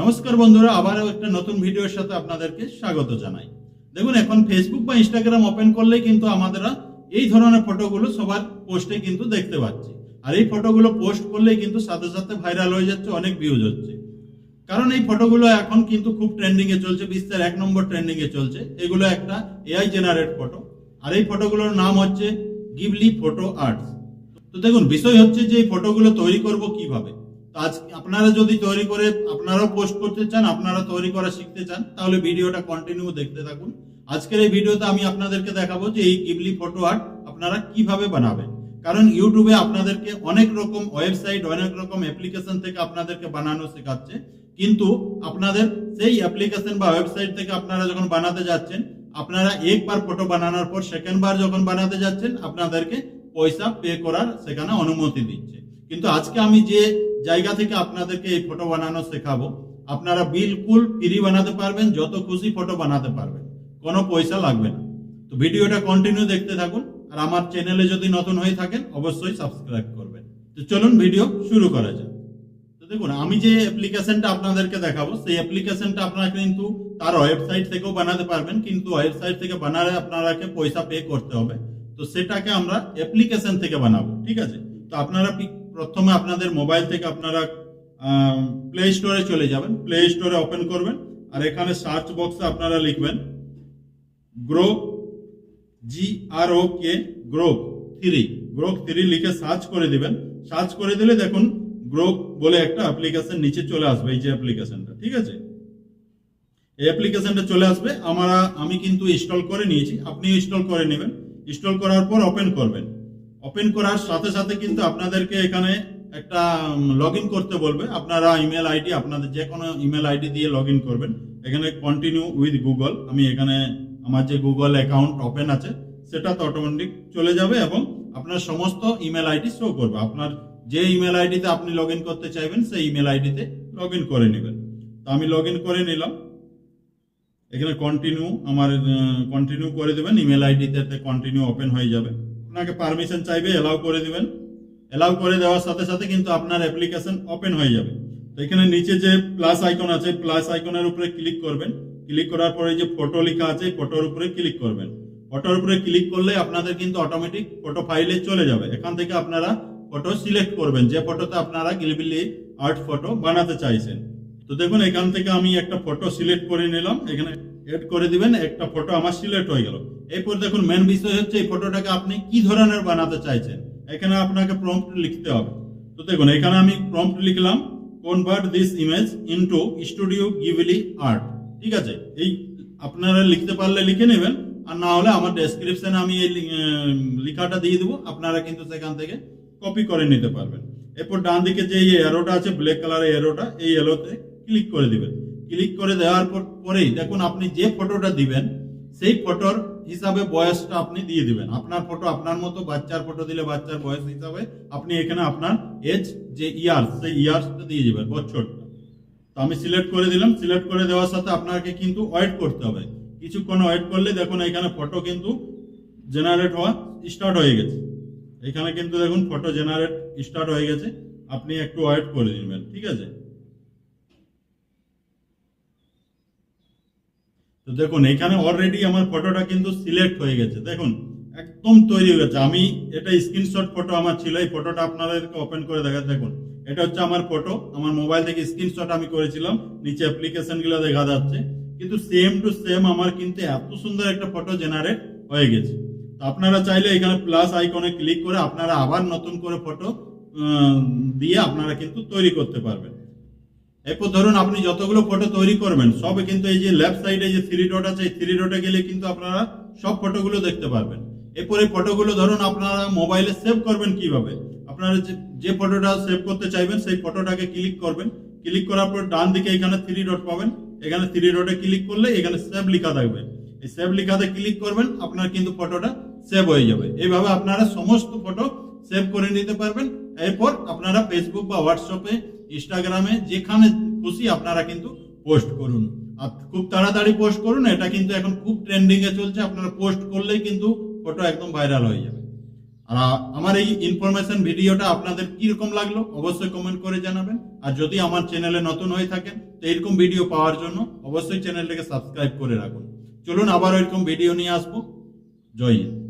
নমস্কার বন্ধুরা, আবারও একটা নতুন ভিডিওর সাথে আপনাদেরকে স্বাগত জানাই। দেখুন, এখন ফেসবুক বা ইনস্টাগ্রাম ওপেন করলেই কিন্তু আমাদেরা এই ধরনের ফটোগুলো সবার পোস্টে কিন্তু দেখতে পাচ্ছি। আর এই ফটোগুলো পোস্ট করলেই কিন্তু সাথে সাথে ভাইরাল হয়ে যাচ্ছে, অনেক ভিউজ হচ্ছে। কারণ এই ফটোগুলো এখন কিন্তু খুব ট্রেন্ডিং এ চলছে, বিশ্বের এক নম্বর ট্রেন্ডিং এ চলছে। এগুলো একটা এআই জেনারেট ফটো আর এই ফটোগুলোর নাম হচ্ছে গিবলি ফটো আর্টস তো দেখুন, বিষয় হচ্ছে যে এই ফটোগুলো তৈরি করব কীভাবে? আজ আপনারা যদি তৈরি করে আপনারাও পোস্ট করতে চান, আপনারা তৈরি করা শিখতে চান, তাহলে ভিডিওটা কন্টিনিউ দেখতে থাকুন। আজকের এই ভিডিওতে আমি আপনাদেরকে দেখাবো যে এই গিবলি ফটো আর্ট আপনারা কীভাবে বানাবেন। কারণ ইউটিউবে আপনাদেরকে অনেক রকম ওয়েবসাইট অনেক রকম অ্যাপ্লিকেশন থেকে আপনাদেরকে বানানো শেখাচ্ছে। কিন্তু আপনাদের সেই অ্যাপ্লিকেশন বা ওয়েবসাইট থেকে আপনারা যখন বানাতে যাচ্ছেন, আপনারা একবার ফটো বানানোর পর সেকেন্ড বার যখন বানাতে যাচ্ছেন, আপনাদেরকে পয়সা পে করার সেখানে অনুমতি দিচ্ছে। কিন্তু আজকে আমি যে জায়গা থেকে আপনাদেরকে এই ফটো বানানো শেখাবো। আপনারা বিলকুল ফ্রি বানাতে পারবেন, যত খুশি ফটো বানাতে পারবেন। কোনো পয়সা লাগবে না। তো ভিডিওটা কন্টিনিউ দেখতে থাকুন, আর আমার চ্যানেলে যদি নতুন হয়ে থাকেন, অবশ্যই সাবস্ক্রাইব করবেন। তো চলুন ভিডিও শুরু করা যাক। তো দেখুন, আমি যে অ্যাপ্লিকেশনটা আপনাদেরকে দেখাবো, সেই অ্যাপ্লিকেশনটা আপনারা কিন্তু তার ওয়েবসাইট থেকেও বানাতে পারবেন, কিন্তু ওয়েবসাইট থেকে বানালে আপনারাকে পয়সা পে করতে হবে। তো সেটাকে আমরা অ্যাপ্লিকেশন থেকে বানাবো, ঠিক আছে? তো আপনারা প্রথমে আপনাদের মোবাইল থেকে আপনারা প্লে স্টোরে চলে যাবেন। প্লে স্টোরে ওপেন করবেন আর এখানে সার্চ বক্সে আপনারা লিখবেন grok G R O K grok three grok three লিখে সার্চ করে দিবেন। সার্চ করে দিলে দেখুন গ্রোক বলে একটা অ্যাপ্লিকেশন নিচে চলে আসবে, এই যে অ্যাপ্লিকেশনটা ঠিক আছে? এই অ্যাপ্লিকেশনটা চলে আসবে। আমরা, আমি কিন্তু ইনস্টল করে নিয়েছি আপনি ইনস্টল করে নেবেন। ইনস্টল করার পর ওপেন করবেন। ওপেন করার সাথে সাথে কিন্তু আপনাদেরকে এখানে একটা লগ করতে বলবে। আপনারা ইমেল আইডি আপনাদের যে কোনো ইমেল আইডি দিয়ে লগ করবেন। এখানে কন্টিনিউ উইথ গুগল আমি এখানে আমার যে গুগল অ্যাকাউন্ট ওপেন আছে সেটা তো অটোমেটিক চলে যাবে এবং আপনার সমস্ত ইমেল আইডি শো করবে। আপনার যে ইমেল আইডিতে আপনি লগ করতে চাইবেন, সেই ইমেল আইডিতে লগ করে নেবেন। তো আমি লগ করে নিলাম। এখানে কন্টিনিউ আমার কন্টিনিউ করে দেবেন। ইমেল আইডিতে কন্টিনিউ ওপেন হয়ে যাবে। আপনাকে পারমিশন চাইবে এলাও করে দিবেন। এলাও করে দেওয়ার সাথে সাথে কিন্তু আপনার অ্যাপ্লিকেশন ওপেন হয়ে যাবে। তো এখানে নিচে যে প্লাস আইকন আছে প্লাস আইকনের উপরে ক্লিক করবেন। ক্লিক করার পরে যে ফটো লেখা আছে ফটোর উপরে ক্লিক করবেন। ফটোর উপরে ক্লিক করলে আপনাদের কিন্তু অটোমেটিক ফটো ফাইলে চলে যাবে। এখান থেকে আপনারা ফটো সিলেক্ট করবেন। যে ফটোতে আপনারা গিলবিলি আর্ট ফটো বানাতে চাইছেন। তো দেখুন, এখান থেকে আমি একটা ফটো সিলেক্ট করে নিলাম। এখানে এড করে দিবেন, একটা ফটো আমার সিলেক্ট হয়ে গেল। এরপর দেখুন মেন বিষয় হচ্ছে এই ফটোটাকে আপনি কি ধরনের বানাতে চাইছেন? এখানে আপনাকে প্রম্পট লিখতে হবে। তো দেখুন, এখানে আমি প্রম্পট লিখলাম convert this image into studio Ghibli art ঠিক আছে? এই আপনারা লিখতে পারলে লিখে নেবেন, আর না হলে আমার ডেসক্রিপশনে আমি এই লেখাটা দিয়ে দেবো। আপনারা কিন্তু সেখান থেকে কপি করে নিতে পারবেন। এরপর ডান দিকে যে এই এরোটা আছে ব্ল্যাক কালারের এরোটা এই এরোতে ক্লিক করে দিবেন। ক্লিক করে দেওয়ার পর পরেই দেখুন আপনি যে ফটোটা দিবেন, সেই ফটোর হিসাবে বয়সটা আপনি দিয়ে দিবেন। আপনার ফটো আপনার মতো, বাচ্চার ফটো দিলে বাচ্চার বয়স হিসাবে আপনি এখানে আপনার এজ যে ইয়ার্স সেই ইয়ার্সটা দিয়ে দিবেন বছরটা। তো আমি সিলেক্ট করে দিলাম। সিলেক্ট করে দেওয়ার সাথে আপনাকে কিন্তু ওয়েট করতে হবে। কিছুক্ষণ ওয়েট করলে দেখুন এখানে ফটো কিন্তু জেনারেট হওয়া স্টার্ট হয়ে গেছে। এখানে কিন্তু দেখুন ফটো জেনারেট স্টার্ট হয়ে গেছে। আপনি একটু ওয়েট করে দিবেন, ঠিক আছে? তো দেখুন, এখানে অলরেডি আমার ফটোটা কিন্তু সিলেক্ট হয়ে গেছে। দেখুন, একদম তৈরি হয়ে গেছে। আমি এটা স্ক্রিনশট ফটো আমার ছিল, এই ফটোটা আপনাদেরকে ওপেন করে দেখা দেখুন, এটা হচ্ছে আমার ফটো আমার মোবাইল থেকে স্ক্রিনশট আমি করেছিলাম, নিচে অ্যাপ্লিকেশনগুলো দেখা যাচ্ছে। কিন্তু সেম টু সেম আমার কিন্তু এত সুন্দর একটা ফটো জেনারেট হয়ে গেছে। তো আপনারা চাইলে এখানে প্লাস আইকনে ক্লিক করে আপনারা আবার নতুন করে ফটো দিয়ে আপনারা কিন্তু তৈরি করতে পারবেন। এরপর ধরুন আপনি যতগুলো ফটো তৈরি করবেন সবে কিন্তু এই যে লেফট সাইডে যে থ্রি ডট আছে, এই থ্রি ডটে গেলে কিন্তু আপনারা সব ফটোগুলো দেখতে পারবেন। এরপর এই ফটোগুলো ধরুন আপনারা মোবাইলে সেভ করবেন কীভাবে? আপনারা যে- ফটোটা সেভ করতে চাইবেন, সেই ফটোটাকে ক্লিক করবেন। ক্লিক করার পর ডান দিকে এখানে থ্রি ডট পাবেন। এখানে থ্রি ডটে ক্লিক করলে এখানে সেভ লেখা থাকবে। এই সেভ লেখাতে ক্লিক করবেন, আপনার কিন্তু ফটোটা সেভ হয়ে যাবে। এইভাবে আপনারা সমস্ত ফটো সেভ করে নিতে পারবেন। এরপর আপনারা ফেসবুক বা হোয়াটসঅ্যাপে ইনস্টাগ্রামে যেখানে খুশি আপনারা কিন্তু পোস্ট করুন। আর খুব তাড়াতাড়ি পোস্ট করুন, এটা কিন্তু এখন খুব ট্রেন্ডিং এ চলছে, আপনারা পোস্ট করলেই কিন্তু ফটো একদম ভাইরাল হয়ে যাবে। আর আমার এই ইনফরমেশন ভিডিওটা আপনাদের কীরকম লাগল, অবশ্যই কমেন্ট করে জানাবেন। আর যদি আমার চ্যানেলে নতুন হয়ে থাকেন, তো এরকম ভিডিও পাওয়ার জন্য অবশ্যই চ্যানেলটাকে সাবস্ক্রাইব করে রাখুন। চলুন আবার এরকম ভিডিও নিয়ে আসব। জয় হিন্দ।